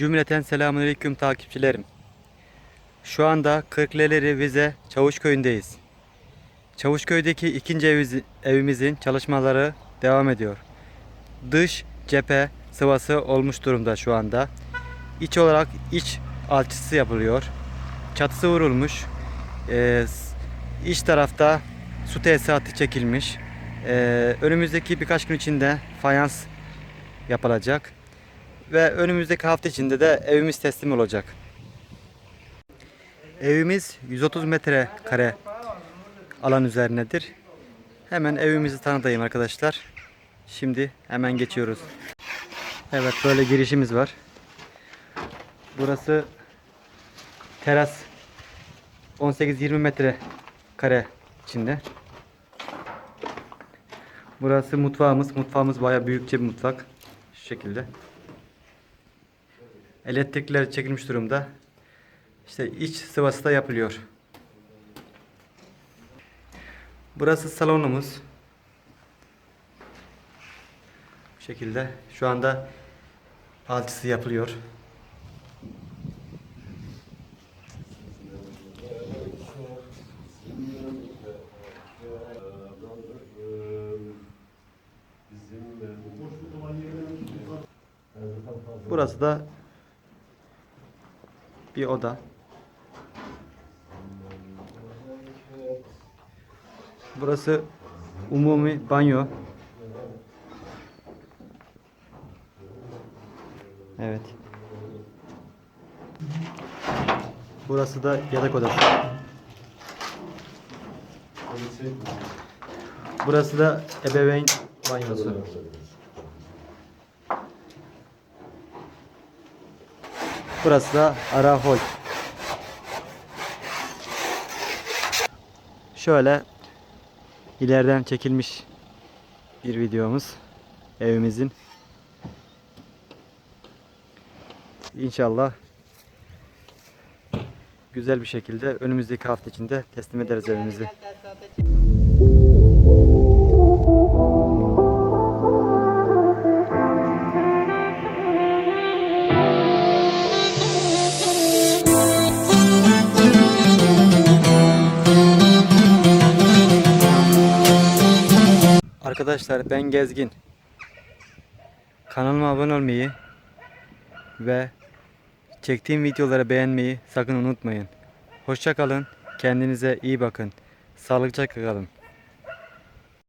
Cümleten selamünaleyküm takipçilerim. Şu anda Kırklareli Vize Çavuşköy'ündeyiz. Çavuşköy'deki ikinci eviz- evimizin çalışmaları devam ediyor. Dış cephe sıvası olmuş durumda şu anda. İç olarak iç alçısı yapılıyor. Çatısı vurulmuş. Ee, iç tarafta su tesisatı çekilmiş. Ee, önümüzdeki birkaç gün içinde fayans yapılacak. Ve önümüzdeki hafta içinde de evimiz teslim olacak. Evimiz 130 metrekare alan üzerindedir. Hemen evimizi tanıtayım arkadaşlar. Şimdi hemen geçiyoruz. Evet böyle girişimiz var. Burası teras 18-20 metre kare içinde. Burası mutfağımız. Mutfağımız bayağı büyükçe bir mutfak. Şu şekilde. Elektrikler çekilmiş durumda. İşte iç sıvası da yapılıyor. Burası salonumuz. Bu şekilde. Şu anda alçısı yapılıyor. Burası da bir oda. Burası umumi banyo. Evet. Burası da yatak odası. Burası da ebeveyn banyosu. Burası da ara hol. Şöyle ileriden çekilmiş bir videomuz evimizin. İnşallah güzel bir şekilde önümüzdeki hafta içinde teslim ederiz evimizi. Arkadaşlar ben Gezgin. Kanalıma abone olmayı ve çektiğim videoları beğenmeyi sakın unutmayın. Hoşça kalın. Kendinize iyi bakın. Sağlıkça kalın.